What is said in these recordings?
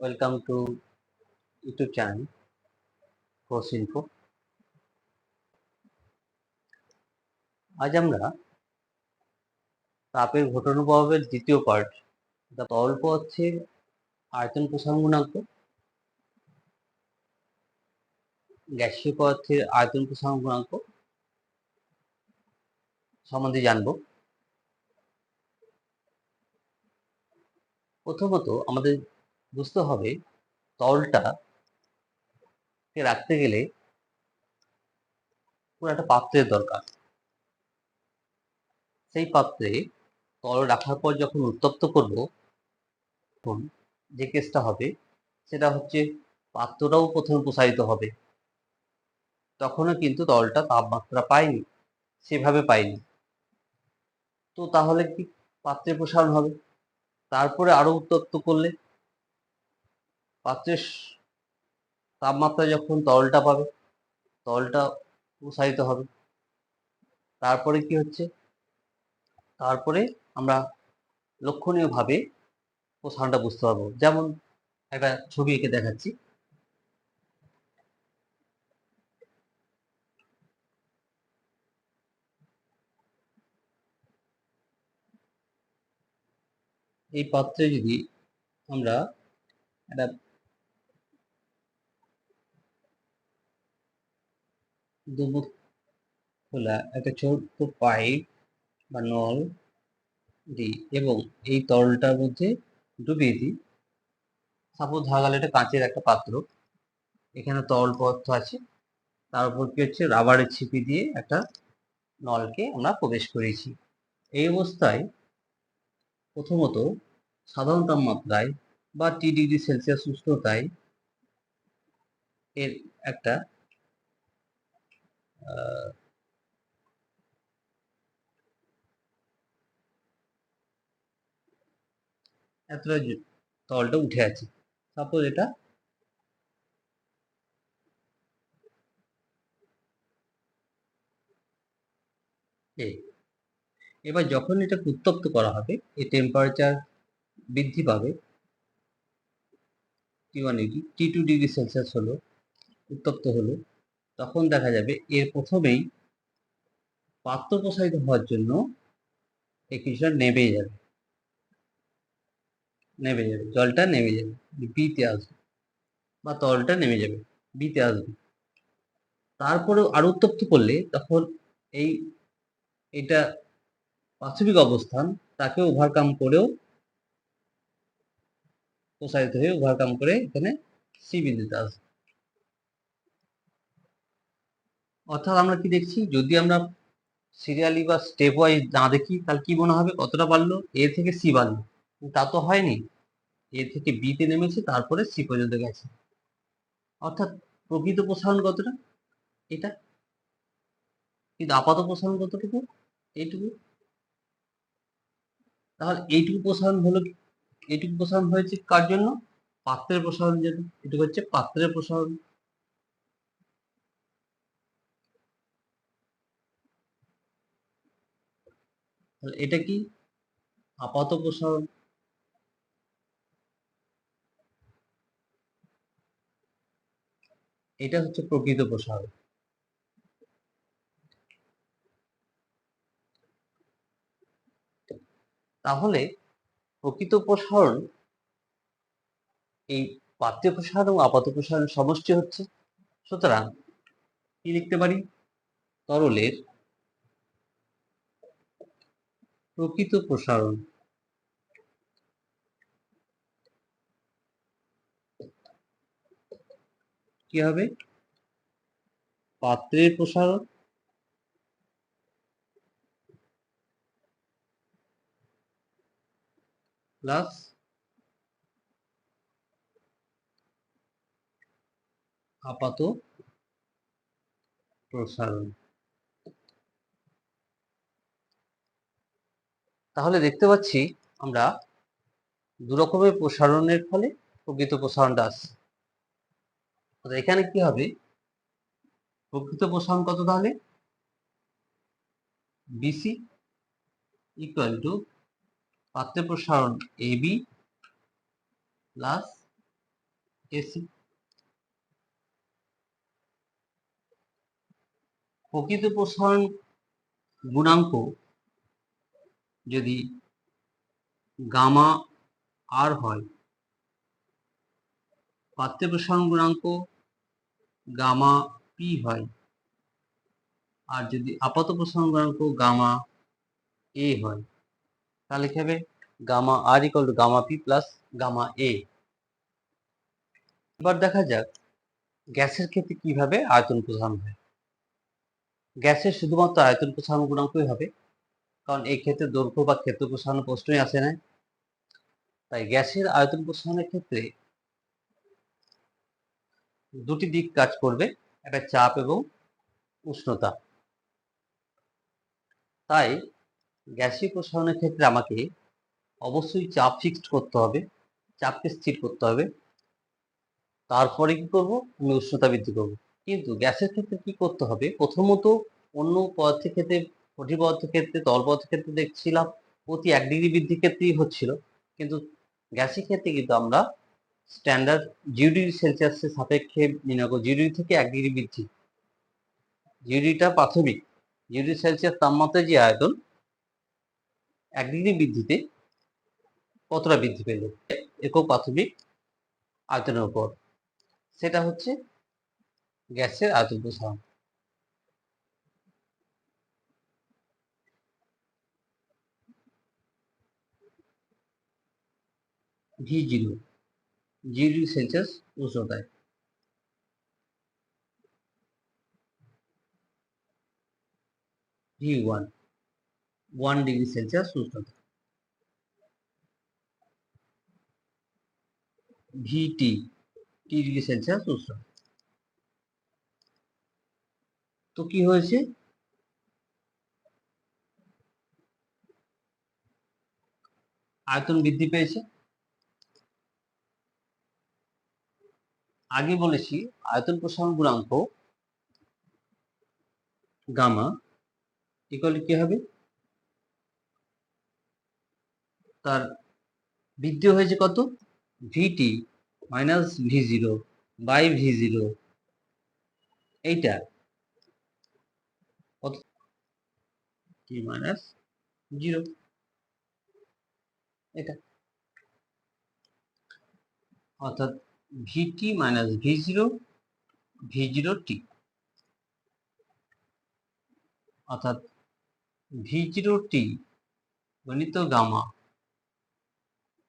Welcome to YouTube channel course info আজ আমরা তাপের ঘটনা প্রভাবের দ্বিতীয় পার্ট যা তরল পদার্থের আয়তন প্রসারণ গুণাঙ্ক, গ্যাসীয় পদার্থের আয়তন প্রসারণ গুণাঙ্ক সম্বন্ধে জানব। প্রথমত আমাদের বুঝতে হবে তরলটা কে রাখতে গেলে পুরো একটা পাত্রের দরকার। সেই পাত্রে তল রাখার পর যখন উত্তপ্ত করব, তখন যে কেসটা হবে সেটা হচ্ছে পাত্রটাও প্রথমে প্রসারিত হবে। তখনও কিন্তু তরলটা তাপমাত্রা পায়নি সেভাবে পায়নি তো তাহলে কি পাত্রে প্রসারণ হবে? তারপরে আরও উত্তপ্ত করলে পাত্রের তাপমাত্রা যখন তরলটা পাবে, তরলটা প্রসারিত হবে। তারপরে কি হচ্ছে? তারপরে আমরা লক্ষণীয়ভাবে প্রসারণটা বুঝতে পারব। যেমন একটা ছবি এঁকে দেখাচ্ছি। এই পাত্রে যদি আমরা একটা দুমুখ খোলা একটা ছোট্ট পাইপ বা নল দিই এবং এই তরলটার মধ্যে ডুবিয়ে দিই সাপোজ ধরা এটা কাঁচের একটা পাত্র। এখানে তরল পদার্থ আছে। তার উপর কি হচ্ছে? রাবারের ছিপি দিয়ে একটা নলকে আমরা প্রবেশ করেছি। এই অবস্থায় প্রথমত সাধারণ তাপমাত্রায় বা টি ডিগ্রি সেলসিয়াস উষ্ণতায় এর একটা এতটা তলটা উঠে আছে। সাপোজ এটা এবার যখন এটা উত্তপ্ত করা হবে এই টেম্পারেচার বৃদ্ধি পাবে। T one degree T two degree Celsius হলো, উত্তপ্ত হলো। তখন দেখা যাবে এর প্রথমেই পাত্র প্রসারিত হওয়ার জন্য এই কিছুটা নেমে যাবে। নেমে যাবে, জলটা নেমে যাবে বিতে আসবে বা তরলটা নেমে যাবে বিতে আসবে। তারপরে আরও উত্তপ্ত করলে তখন এই, এটা প্রাথমিক অবস্থান তাকে ওভারকাম করেও প্রসারিত হয়ে ওভারকাম করে এখানে সি বিন্দুতে আসবে। অর্থাৎ আমরা কি দেখছি? যদি আমরা সিরিয়ালি বা স্টেপ ওয়াইজ না দেখি, তাহলে কি মনে হবে? কতটা বাড়লো? এ থেকে সি বাড়লো। তা তো হয়নি। এ থেকে বিতে নেমেছে, তারপরে সি পর্যন্ত গেছে। অর্থাৎ প্রকৃত প্রসারণ কতটা? এটা। কিন্তু আপাত প্রসারণ কতটুকু? এইটুকু। তাহলে এইটুকু প্রসারণ হলো এইটুকু প্রসারণ হয়েছে কার জন্য? পাত্রের প্রসারণ জন্য এটুকু হচ্ছে পাত্রের প্রসারণ। এটা কি আপাত প্রসারণ? এটা হচ্ছে প্রকৃত প্রসারণ। তাহলে প্রকৃত প্রসারণ, এই পাত্রে প্রসারণ এবং আপাত প্রসারণ সমষ্টি হচ্ছে। সুতরাং কি লিখতে পারি? তরলের প্রকৃত প্রসারণ। কি হবে? পাত্রের প্রসারণ। প্লাস আপাত প্রসারণ। তাহলে দেখতে পাচ্ছি আমরা দু রকমের প্রসারণের ফলে প্রকৃত প্রসারণটা আসছে এখানে কি হবে? প্রকৃত প্রসারণ কত তাহলে? বিসি ইকুয়াল টু পাত্রে প্রসারণ এ বি প্লাস এসি প্রকৃত প্রসারণ গুণাঙ্ক যদি গামা আর হয় পাত্রের প্রসারণ গুণাঙ্ক গামা পি হয়, আর যদি আপাত প্রসারণ গুণাঙ্ক গামা এ হয়, তাহলে কি হবে? Gamma R equal to gamma P plus gamma A এবার দেখা যাক গ্যাসের ক্ষেত্রে কীভাবে আয়তন প্রসারণ হয়। গ্যাসের শুধুমাত্র আয়তন প্রসারণ গুণাঙ্কই হবে। কারণ এই ক্ষেত্রে দৈর্ঘ্য বা ক্ষেত্র প্রসারণ প্রশ্নই আসে না। তাই গ্যাসের আয়তন প্রসারণের ক্ষেত্রে দুটি দিক কাজ করবে, একটা চাপ এবং উষ্ণতা। তাই গ্যাসীয় প্রসারণের ক্ষেত্রে আমাকে অবশ্যই চাপ ফিক্সড করতে হবে, চাপকে স্থির করতে হবে। তারপরে কি করব? আমি উষ্ণতা বৃদ্ধি করব। কিন্তু গ্যাসের ক্ষেত্রে কি করতে হবে? প্রথমত অন্য পদার্থের ক্ষেত্রে কঠিন ক্ষেত্রে পদার্থের ক্ষেত্রে দেখছিলাম প্রতি এক ডিগ্রি বৃদ্ধির ক্ষেত্রেই হচ্ছিল। কিন্তু গ্যাসের ক্ষেত্রে কিন্তু আমরা স্ট্যান্ডার্ড জিরো ডিগ্রি সেলসিয়াসের সাপেক্ষে নির্ণয় করব জিরো ডিগ্রি থেকে এক ডিগ্রি বৃদ্ধি। জিরো ডিগ্রিটা প্রাথমিক। জিরো ডিগ্রি সেলসিয়াস তাপমাত্রায় যে আয়তন, এক ডিগ্রি বৃদ্ধিতে কতটা বৃদ্ধি পেল? একক প্রাথমিক আয়তনের উপর। সেটা হচ্ছে গ্যাসের আয়তন প্রসারণ। V zero zero degree Celsius উষ্ণতায়। V one one degree Celsius উষ্ণতা। ভিটি টি ডিগ্রি সেলসিয়াস উষ্ণতা। তো কি হয়েছে? আয়তন বৃদ্ধি পেয়েছে। আগে বলেছি আয়তন প্রসারণ গুণাঙ্ক গামা ইকুয়াল কি হবে? তার বৃদ্ধি হয়েছে কত? VT minus V zero by V zero এইটা কত? টি মাইনাস জিরো এটা অর্থাৎ VT minus V zero V zero T অর্থাৎ ভি জিরো টি গণিত gamma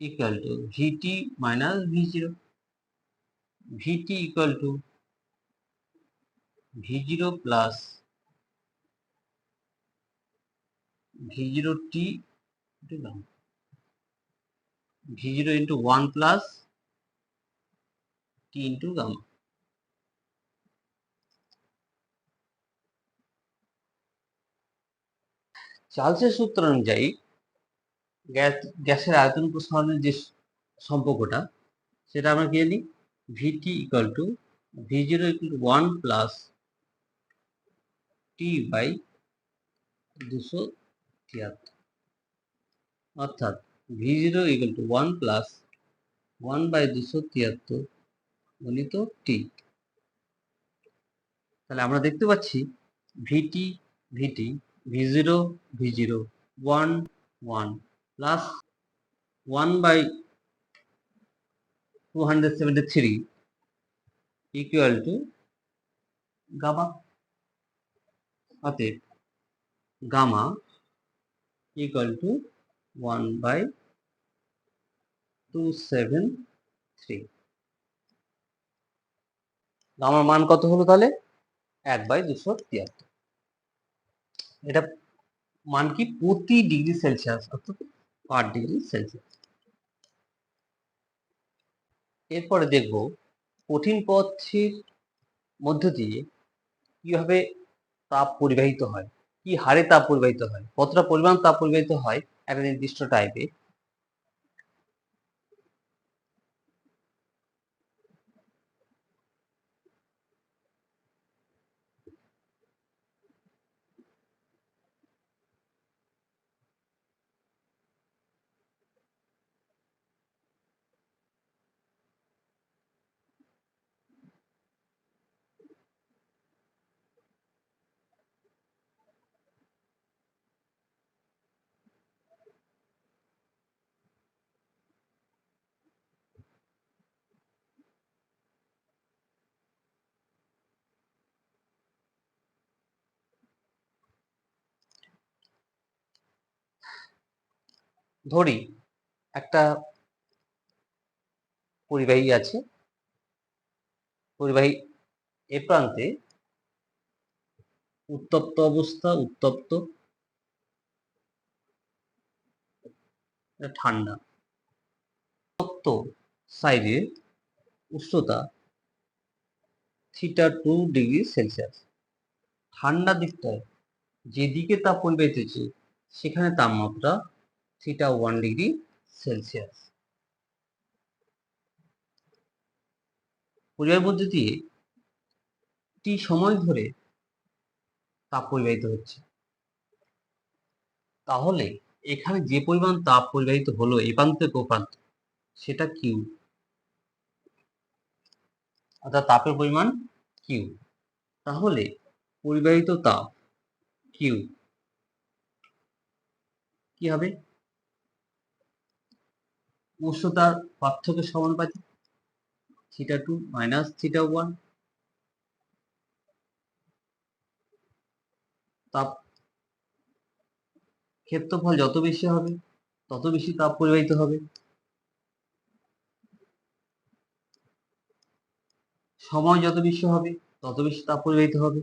equal to Vt minus V0. Vt equal to V0 plus V0t into gamma. V0 into 1 plus T into gamma. চার্লসের সূত্র অনুযায়ী, gas, গ্যাসের আয়তন প্রসারণের যে সম্পর্কটা, সেটা আমরা কি জানি VT equal to V zero equal to one plus T by দুশো তিয়াত্তর অর্থাৎ V zero equal to one plus one by দুশো তিয়াত্তর গণিত টি তাহলে আমরা দেখতে পাচ্ছি VT VT V zero V zero one one plus 1 by 273 equal to gamma, অতএব গামা equal to 1 by 273 গামার মান কত হলো তাহলে? এক বাই দুশো তিয়াত্তর। এটা মান কি? প্রতি ডিগ্রি সেলসিয়াস, অর্থাৎ পার ডিগ্রি সেলসিয়াস। এরপরে দেখব কঠিন পথের মধ্য দিয়ে কীভাবে তাপ পরিবাহিত হয়, কি হারে তাপ পরিবাহিত হয়, কতটা পরিমাণ তাপ পরিবাহিত হয় একটা নির্দিষ্ট টাইপে ধরি একটা পরিবাহী আছে। পরিবাহী এ প্রান্তে উত্তপ্ত অবস্থা, উত্তপ্ত, ঠান্ডা। উত্তপ্ত সাইডের উষ্ণতা থিটা টু ডিগ্রি সেলসিয়াস ঠান্ডা দিকটায় যেদিকে তাপ পরিবাহিত হচ্ছে সেখানে তাপমাত্রা ওয়ান ডিগ্রি সেলসিয়াস পরিবাহের মধ্যে দিয়ে টি সময় ধরে তাপ পরিবাহিত হচ্ছে। তাহলে এখানে যে পরিমাণ তাপ পরিবাহিত হলো এ প্রান্ত থেকে সেটা কিউ অর্থাৎ তাপের পরিমাণ কিউ তাহলে পরিবাহিত তাপ কিউ কি হবে? উষ্ণতার পার্থক্য সমানুপাতিক theta two minus theta one তাপ ক্ষেত্রফল যত বেশি হবে, তত বেশি তাপ পরিবাহিত হবে। সময় যত বেশি হবে, তত বেশি তাপ পরিবাহিত হবে।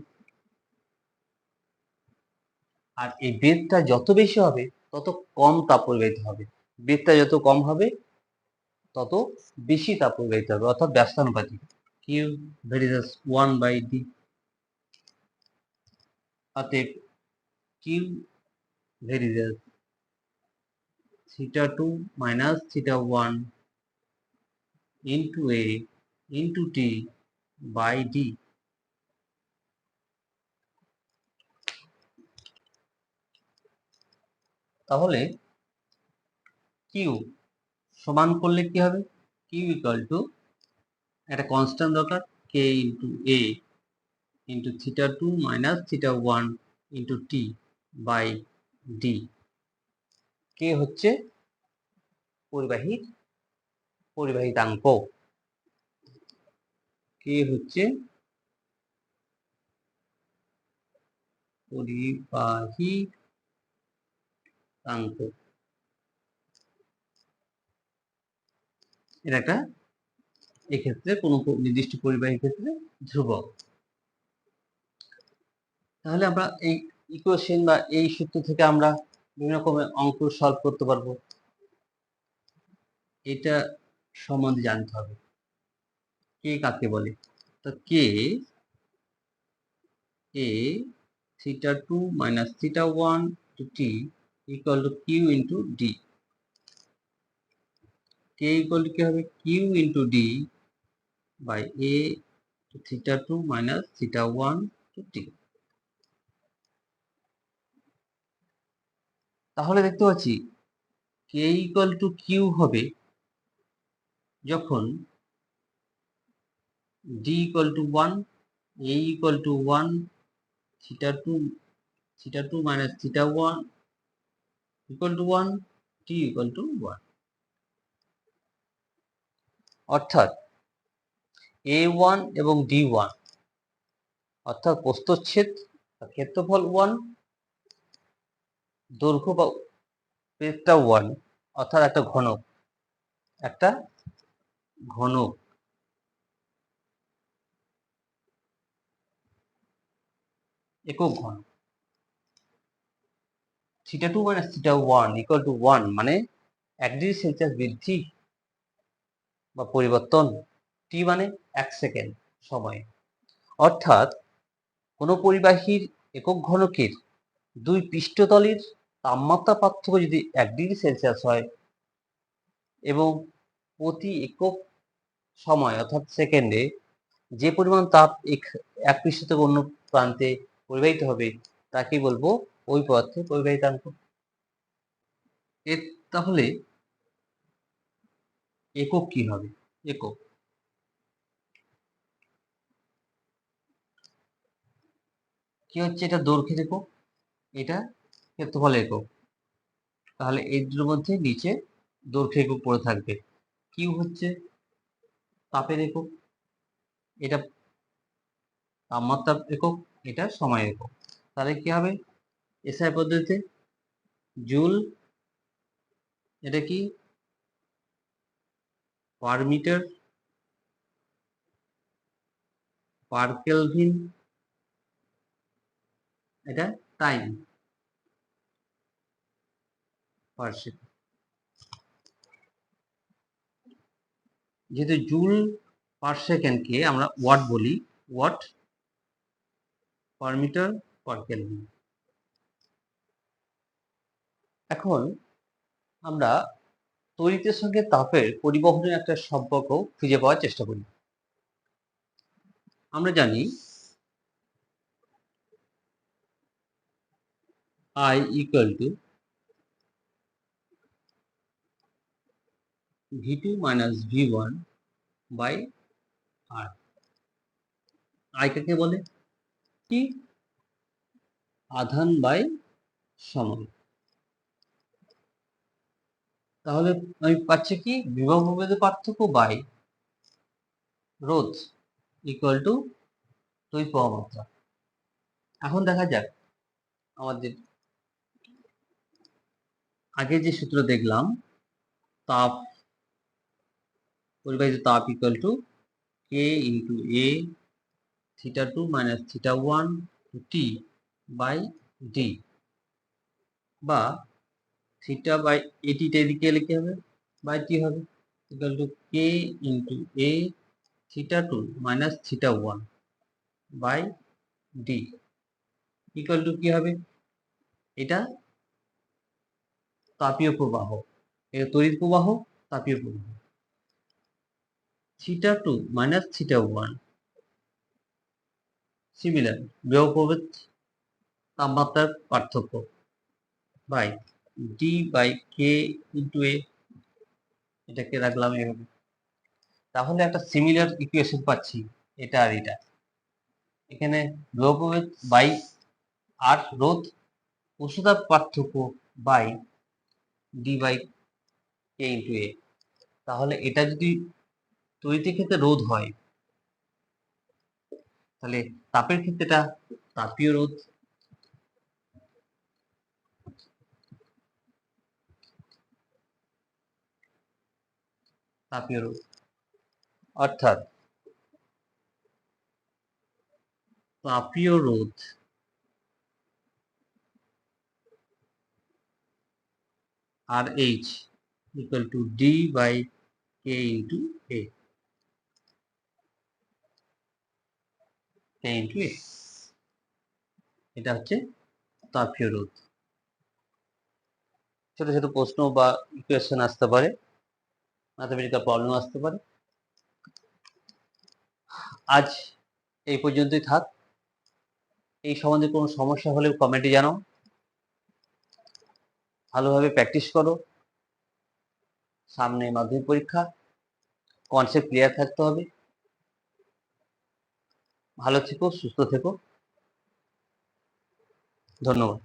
আর এই বেদটা যত বেশি হবে, তত কম তাপ পরিবাহিত হবে। বেদটা যত কম হবে, তত বেশি তাপ পরিবাহিত হবে, অর্থাৎ ব্যস্তানুপাতিক Q varies as one by D অতএব Q varies as theta two minus theta one into A into T by D তাহলে কিউ সমান করলে কি হবে? কিউ ইকাল টু একটা কনস্ট্যান্ট দরকার K into A into theta two minus theta one into T by D K হচ্ছে পরিবাহী, পরিবাহিতাঙ্ক। কে হচ্ছে পরিবাহিতাঙ্ক। এটা একটা এক্ষেত্রে কোনো নির্দিষ্ট পরিবাহী ক্ষেত্রে ধ্রুবক। তাহলে আমরা এই ইকুয়েশন বা এই সূত্র থেকে আমরা বিভিন্ন রকমের অঙ্ক সলভ করতে পারব। এটা সম্বন্ধে জানতে হবে। কে কাকে বলে? তো K A theta two minus theta one to T equal to Q into D K equal কি হবে? Q into D by A theta two minus theta one to T তাহলে দেখতে পাচ্ছি কে ইকুয়াল টু কিউ হবে যখন D equal to one A equal to one theta two theta two minus theta one equal to one T equal to one অর্থাৎ A one এবং D one অর্থাৎ প্রস্তচ্ছেদ ক্ষেত্রফল ওয়ান দৈর্ঘ্য বা পেজটা ওয়ান অর্থাৎ একটা ঘনক একটা ঘনক। একক ঘন। Theta two minus theta one equal to one মানে এক ডিগ্রি সেলসিয়াস বৃদ্ধি বা পরিবর্তন টি মানে এক সেকেন্ড সময়। অর্থাৎ কোনো পরিবাহীর একক ঘনকের দুই পৃষ্ঠতলের তাপমাত্রা পার্থক্য যদি এক ডিগ্রি সেলসিয়াস হয় এবং প্রতি একক সময় অর্থাৎ সেকেন্ডে যে পরিমাণ তাপ এক পৃষ্ঠ থেকে অন্য প্রান্তে পরিবাহিত হবে তাকে বলব ওই পদার্থে পরিবাহিতাঙ্ক। এর তাহলে একক কি হবে? একক। কি হচ্ছে? এটা দৈর্ঘ্যের একক। এটা ক্ষেত্রফল একক। তাহলে এই দুটোর মধ্যে নিচে দৈর্ঘ্য একক পড়ে থাকবে। কিউ হচ্ছে তাপের একক। এটা তাপমাত্রা একক, এটা সময় একক। তাহলে কি হবে? এসআই পদ্ধতিতে জুল, এটা কি? পার মিটার পার কেলভিন এটা টাইম পার সেকেন্ড যেহেতু জুল পার সেকেন্ডকে আমরা ওয়াট বলি watt per metre per kelvin এখন আমরা তড়িতের সঙ্গে তাপের পরিবহনের একটা সম্পর্ক খুঁজে পাওয়ার চেষ্টা করি। আমরা জানি I equal to V2 minus V1 by R I কাকে বলে? কি আধান বাই সময়। তাহলে আমি পাচ্ছি কি? বিভব ভেদে পার্থক্য বাই রোধ ইকুয়াল টু দুই পাওয়া এখন দেখা যাক আমাদের আগে যে সূত্র দেখলাম, তাপ, পরিবাহিত তাপ equal to K into A theta two minus theta one T by D বা থিটা বাই এটিটা এদিকে লিখে হবে বাই টি হবে equal to K into A theta two minus theta one by D equal to কি হবে? এটা তাপীয় প্রবাহ, এটা তড়িৎ প্রবাহ, তাপীয় প্রবাহ। Theta two minus theta one similar বিভব তাপমাত্রার পার্থক্য by D by K into A এটাকে রাখলাম এভাবে। তাহলে একটা সিমিলার ইকুয়েশন পাচ্ছি, এটা আর এটা। এখানে বিভব বাই আর রোধ উষ্ণতার পার্থক্য by D by K into A তাহলে এটা যদি তড়িতের ক্ষেত্রে রোধ হয়, তাহলে তাপের ক্ষেত্রে এটা তাপীয় রোধ তাপীয় অর্থাৎ তাপীয় রোধ R H equal to D by K into A K into A এটা হচ্ছে তাপীয় রোধ। ছোট ছোট প্রশ্ন বা ইকুয়েশন আসতে পারে। ম্যাথামেটিক্যাল প্রবলেম আসতে পারে। আজ এই পর্যন্তই থাক। এই সম্বন্ধে কোনো সমস্যা হলে কমেন্টে জানাও। ভালোভাবে প্র্যাকটিস করো। সামনে মাধ্যমিক পরীক্ষা। কনসেপ্ট ক্লিয়ার থাকতে হবে। ভালো থেকো, সুস্থ থেকো। ধন্যবাদ।